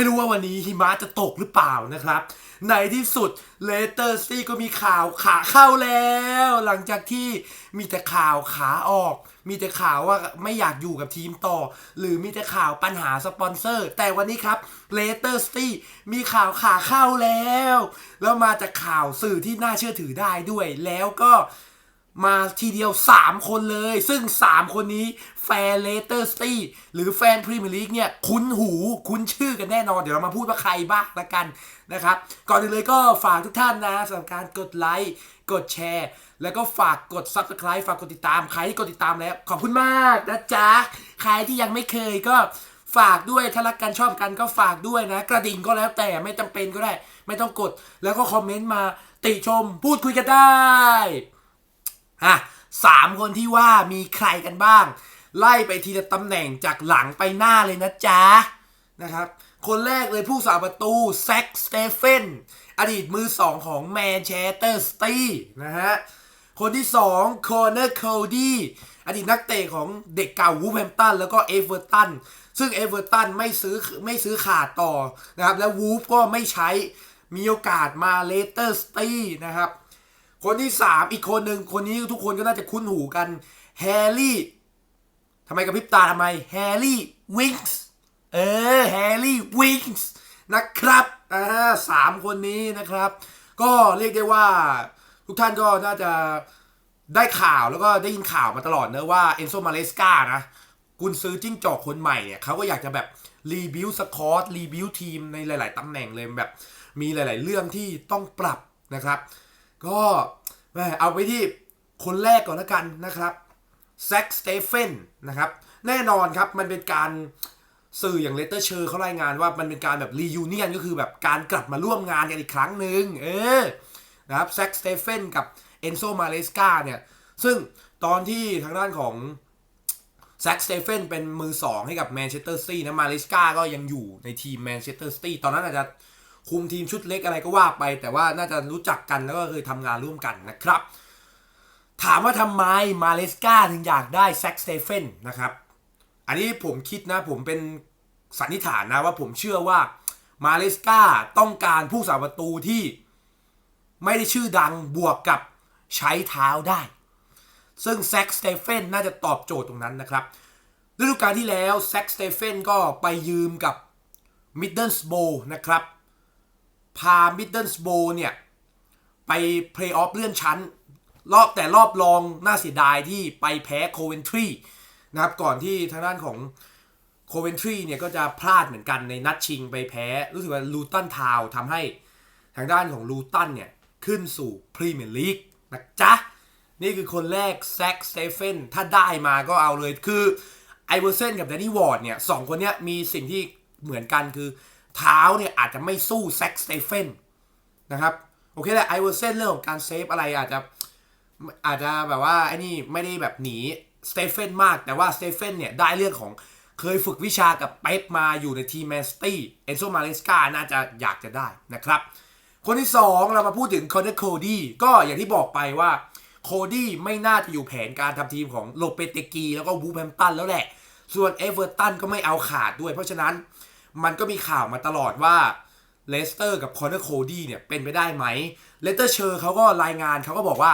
ไม่รู้ว่าวันนี้หิมะจะตกหรือเปล่านะครับ ในที่สุดเลเตอร์ซี่ก็มีข่าวขาเข้าแล้ว หลังจากที่มีแต่ข่าวขาออก มีแต่ข่าวว่าไม่อยากอยู่กับทีมต่อ หรือมีแต่ข่าวปัญหาสปอนเซอร์ แต่วันนี้ครับเลเตอร์ซี่มีข่าวขาเข้าแล้ว แล้วมาจากข่าวสื่อที่น่าเชื่อถือได้ด้วยแล้วก็ มาทีเดียว 3 คนเลย ซึ่ง 3 คนนี้แฟนเลเตอร์สตีหรือแฟนพรีเมียร์ลีกเนี่ย คุ้นหูคุ้นชื่อกันแน่นอน เดี๋ยวเรามาพูดว่าใครบ้างละกันนะครับ ก่อนอื่นเลยก็ฝากทุกท่านนะสำหรับการกดไลค์กดแชร์ แล้วก็ฝากกด Subscribe ฝากกดติดตามใครที่กดติดตามแล้ว ขอบคุณมากนะจ๊ะ ใครที่ยังไม่เคยก็ฝากด้วยถ้ารักกันชอบกันก็ฝากด้วยนะ กระดิ่งก็แล้วแต่ไม่จำเป็นก็ได้ ไม่ต้องกดแล้วก็คอมเมนต์มาติชมพูดคุยกันได้ อะสามคนที่ว่ามีใครกันบ้าง ไล่ไปทีละตำแหน่งจากหลังไปหน้าเลยนะจ๊ะนะครับ คนแรกเลยผู้สาประตูแซ็กสเตเฟนอดีตมือสองของแมนเชสเตอร์สตีนะฮะ คนที่สองคอร์เนอร์โคดี้อดีตนักเตะของเด็กเก่าวูฟแฮมตันแล้วก็เอเวอร์ตันซึ่งเอเวอร์ตันไม่ซื้อไม่ซื้อขาดต่อนะครับ แล้ววูฟก็ไม่ใช้มีโอกาสมาเลเตอร์สตีนะครับ คนที่สามอีกคนหนึ่งคนนี้ทุกคนก็น่าจะคุ้นหูกันแฮร์รี่ทำไมกระพริบตาทำไมแฮร์รี่วิงส์เออแฮร์รี่วิงส์นะครับอ่าสามคนนี้นะครับ ก็เรียกได้ว่า ทุกท่านก็น่าจะได้ข่าวแล้วก็ได้ยินข่าวมาตลอดเนะว่าเอนโซมาเลสกานะกุนซื้อจิ้งจอกคนใหม่เนี่ยเขาก็อยากจะแบบรีบิวสคอตรีบิวทีมในหลาย ๆตำแหน่งเลยแบบ มีหลาย ๆ เรื่องที่ต้องปรับนะครับ ก็เอาไปที่คนแรกก่อนล้วกันนะครับแซ็กสเตเฟนนะครับแน่นอนครับมันเป็นการสื่ออย่างเลเตอร์เชอร์เขารายงานว่ามันเป็นการแบบรียูเนียนก็คือแบบการกลับมาร่วมงานกันอีกครั้งหนึ่งเออนะครับแซ็กสเตเฟนกับเอนโซมาเลสกาเนี่ย ซึ่งตอนที่ทางด้านของแซ็กสเตเฟนเป็นมือสองให้กับแมนเชสเตอร์ซีนะมาเลสกาก็ยังอยู่ในทีมแมนเชสเตอร์ซีตอนนั้นอาจจะ คุมทีมชุดเล็กอะไรก็ว่าไป แต่ว่าน่าจะรู้จักกันแล้วก็เคยทำงานร่วมกันนะครับ ถามว่าทำไมมาเลสกาถึงอยากได้แซ็กสเตเฟนนะครับ อันนี้ผมคิดนะผมเป็นสันนิษฐานนะว่าผมเชื่อว่ามาเลสกาต้องการผู้สาประตูที่ไม่ได้ชื่อดังบวกกับใช้เท้าได้ ซึ่งแซ็กสเตเฟนน่าจะตอบโจทย์ตรงนั้นนะครับฤดูกาลที่แล้วแซ็กสเตเฟนก็ไปยืมกับมิดเดิลสโบนะครับ พามิดเดิลสโบเนี่ย ไปเพลย์ออฟเลื่อนชั้น รอบแต่รอบรองน่าเสียดายที่ไปแพ้โคเวนทรีนะครับ ก่อนที่ทางด้านของโคเวนทรีเนี่ยก็จะพลาดเหมือนกันในนัดชิงไปแพ้ รู้สึกว่าลูตันทาวทำให้ทางด้านของลูตันเนี่ย ขึ้นสู่พรีเมียร์ลีกนะจ๊ะ นี่คือคนแรกแซ็กสเตเฟนถ้าได้มาก็เอาเลยคือไอเวอร์เซนกับแดนนี่วอร์ดเนี่ยสองคนเนี้ยมีสิ่งที่เหมือนกันคือ เท้าเนี่ยอาจจะไม่สู้แซ็กสเตเฟนนะครับ โอเคแหละไอเวอร์เซนเรื่องของการเซฟอะไรอาจจะอาจจะแบบว่าไอ้นี่ไม่ได้แบบหนีสเตเฟนมากแต่ว่าสเตเฟนเนี่ยได้เรื่องของเคยฝึกวิชากับเป๊ปมาอยู่ในทีมแมนสตี้เอนโซมาเลสกาน่าจะอยากจะได้นะครับ คนที่ 2 เรามาพูดถึงคอนเนอร์โคดี้ก็อย่างที่บอกไปว่าโคดี้ไม่น่าจะอยู่แผนการทำทีมของโลเปเตกีแล้วก็วูแฮมตันแล้วแหละ ส่วนเอเวอร์ตันก็ไม่เอาขาดด้วย เพราะฉะนั้น มันก็มีข่าวมาตลอดว่าเลสเตอร์กับคอนเนอร์โคดี้เนี่ยเป็นไปได้ไหมเลสเตอร์เชอร์เขาก็รายงานเขาก็บอกว่า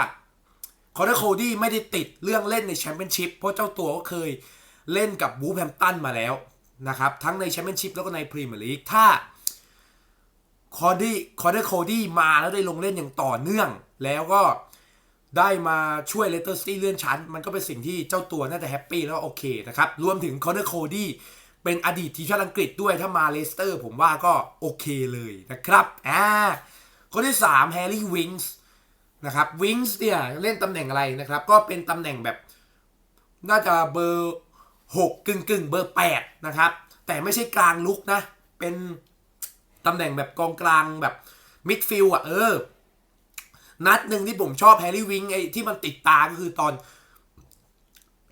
คอนเนอร์โคดี้ไม่ได้ติดเรื่องเล่นในแชมเปี้ยนชิพเพราะเจ้าตัวก็เคยเล่นกับวูแฮมตันมาแล้วนะครับ ทั้งในแชมเปี้ยนชิพแล้วก็ในพรีเมียร์ลีกถ้าคอร์ดี้คอร์เดอร์โคดี้มาแล้วได้ลงเล่นอย่างต่อเนื่อง แล้วก็ได้มาช่วยเลสเตอร์ซิตี้เลื่อนชั้น มันก็เป็นสิ่งที่เจ้าตัวน่าจะแฮปปี้แล้วก็โอเคนะครับ รวมถึงคอร์เดอร์โคดี้ เป็นอดีตทีมชาติอังกฤษด้วยถ้ามาเลสเตอร์ ผมว่าก็โอเคเลยนะครับอ่าคนที่3แฮร์รี่วิงส์นะครับวิงส์เนี่ยเล่นตำแหน่งอะไรนะครับ ก็เป็นตำแหน่งแบบ น่าจะเบอร์ 6 กึ่งกึ่งเบอร์ 8 นะครับ แต่ไม่ใช่กลางลุกนะ เป็นตำแหน่งแบบกองกลางแบบมิดฟิลด์อะเออ นัดหนึ่งที่ผมชอบแฮร์รี่วิงไอ้ที่มันติดตาก็คือตอน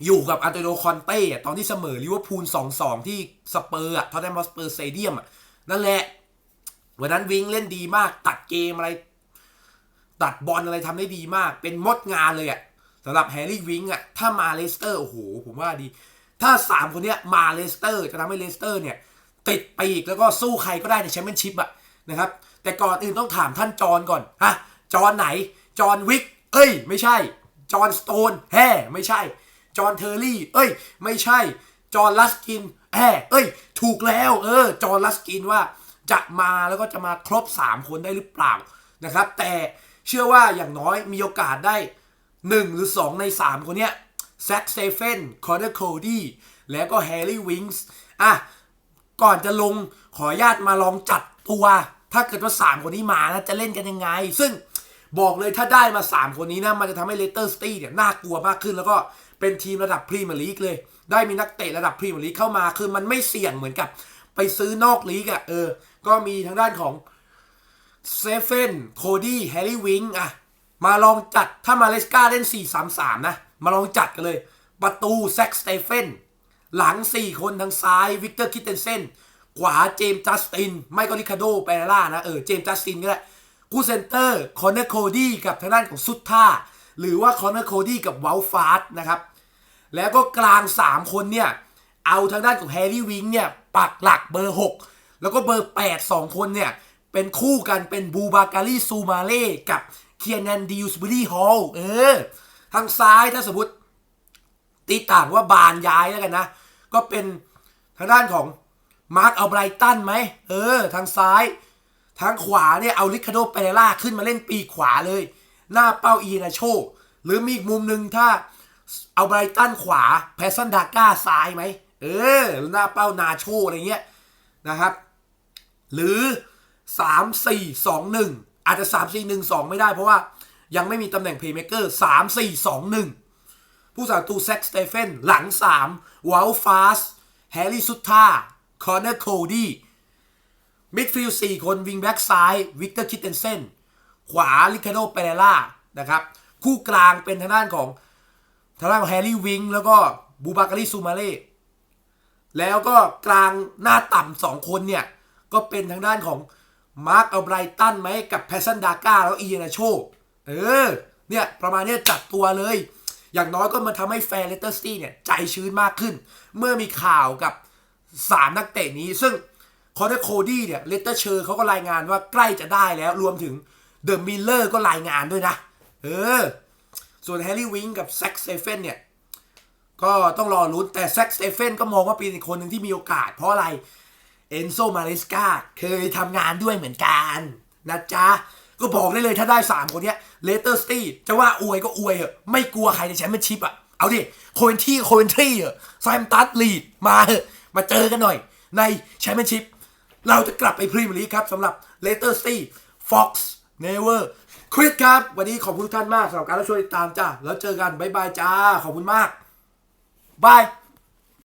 อยู่กับอันโตนิโอคอนเต้ตอนที่เสมอลิเวอร์พูล2-2ที่สเปอร์อะทอตแนมสเปอร์สเตเดียมอะนั่นแหละ วันนั้นวิงเล่นดีมาก ตัดเกมอะไร ตัดบอลอะไรทำได้ดีมาก เป็นมดงานเลยอะสำหรับแฮร์รี่วิงอะถ้ามาเลสเตอร์โอ้โหผมว่าดี ถ้า 3 คนเนี้ยมาเลสเตอร์จะทำให้เลสเตอร์เนี่ยติดปีกแล้วก็สู้ใครก็ได้ในแชมเปี้ยนชิพอะนะครับ แต่ก่อนอื่นต้องถามท่านจอนก่อนฮะจอนไหนจอนวิกเอ้ย ไม่ใช่จอนสโตนแฮ่ไม่ใช่ จอห์นเทอร์รี่ เอ้ย ไม่ใช่ จอห์นลัสกินแฮ่เอ้ย ถูกแล้ว เออ จอห์นลัสกินว่าจะมาแล้วก็จะมาครบ 3 คนได้หรือเปล่านะครับ แต่เชื่อว่าอย่างน้อยมีโอกาสได้ 1 หรือ 2 ใน 3 คนเนี้ยแซคเซเฟนคอร์เดอร์โคดี้แล้วก็แฮร์รี่วิงส์อะ ก่อนจะลงขออนุญาตมาลองจัดตัว ถ้าเกิดว่า 3 คนนี้มานะจะเล่นกันยังไง ซึ่ง บอกเลยถ้าได้มา 3 คนนี้นะ มันจะทำให้เลสเตอร์สตี้เนี่ยน่ากลัวมากขึ้น แล้วก็เป็นทีมระดับพรีเมียร์ลีกเลย ได้มีนักเตะระดับพรีเมียร์ลีกเข้ามาคือมันไม่เสี่ยงเหมือนกับ ไปซื้อนอกลีกอะ่ะเออ ก็มีทางด้านของเซเฟนโคดี้แฮร์รี่วิงอะมาลองจัดถ้ามาเลสกาเล่น 4-3-3 นะ มาลองจัดกันเลย ประตูแซคสเตเฟนหลัง 4 คนทางซ้ายวิกเตอร์คิตเทนเซนขวาเจมส์จัสติน ไม่ก็ริคาโดเปเรล่านะ เออ เจมส์จัสตินก็ได้ คู่เซนเตอร์คอนเนอร์โคดี้กับทางด้านของซุตท่า หรือว่าคอนเนอร์โคดี้กับวอลฟาร์ดนะครับ แล้วก็กลาง 3 คนเนี่ย เอาทางด้านของแฮร์รี่วิงเนี่ยปักหลักเบอร์ 6 แล้วก็เบอร์ 8 2 คนเนี่ย เป็นคู่กันเป็นบูบาการีซูมาเล่กับเคียนันดิวสบิลี่ฮอลเออ ทางซ้ายถ้าสมมติตีต่างว่าบานย้ายแล้วกันนะ ก็เป็นทางด้านของมาร์คเอาไบรตันไหมเออ ทางซ้าย ทางขวาเนี่ยเอาลิคาโดเปเรล่าขึ้นมาเล่นปีขวาเลย หน้าเป้าอีนาโช หรือมีอีกมุมหนึ่งถ้าเอาไบรตันขวาแพสซันดาก้าซ้ายไหมเออหน้าเป้านาโชอะไรเงี้ยนะครับ หรือ 3 4 2 1 อาจจะ 3 4 1 2 ไม่ได้เพราะว่ายังไม่มีตำแหน่งเพย์เมเกอร์3 4 2 1 ผู้สาตูแซ็กสเตเฟนหลัง 3วอลฟาสแฮร์รี่ซุตท่าคอนเนอร์โคดี้ มิดฟิลด์4คนวิงแบ็กซ้ายวิกเตอร์คิตเทนเซนขวาลิคาโดเปเรล่านะครับ คู่กลางเป็นทางด้านของทางด้านของแฮร์รี่วิงแล้วก็บูบาการีซูมาเล่แล้วก็กลางหน้าต่ำสองคนเนี่ย ก็เป็นทางด้านของมาร์คเอาไบรตันไหมกับแพสซันดาก้าแล้วอีเนโชเออ เนี่ยประมาณนี้จัดตัวเลย อย่างน้อยก็มันทำให้แฟนเลสเตอร์ซิตี้เนี่ย ใจชื้นมากขึ้น เมื่อมีข่าวกับ 3 นักเตะนี้ซึ่ง คอนเนอร์โคดี้เนี่ยเลสเตอร์เชอร์เขาก็รายงานว่าใกล้จะได้แล้วรวมถึงเดอะมิลเลอร์ก็รายงานด้วยนะ เออ ส่วนแฮร์รี่วิงกับแซ็กเซเฟนเนี่ย ก็ต้องรอลุ้นแต่แซ็กสเตเฟนก็มองว่าเป็นอีกคนหนึ่งที่มีโอกาส เพราะอะไรเอนโซมาเลสกาเคยทำงานด้วยเหมือนกันนะจ๊ะ ก็บอกได้เลยถ้าได้ 3 คนเนี้ยเลเตอร์สตีจะว่าอวยก็อวยเหอะไม่กลัวใครในแชมเปี้ยนชิพอะ เอาดิโคเวนที่โคเวนทรีเหอะไซมตัสลีดมาเหอะมาเจอกันหน่อยในแชมเปี้ยนชิพ เราจะกลับไปพรีเมียร์ลีกครับสำหรับเลสเตอร์สตีฟ็อกซ์เนเวอร์คริสครับ วันนี้ขอบคุณทุกท่านมากสำหรับการรับชมติดตามจ้าแล้วเจอกัน บ๊ายบายจ้า ขอบคุณมาก บาย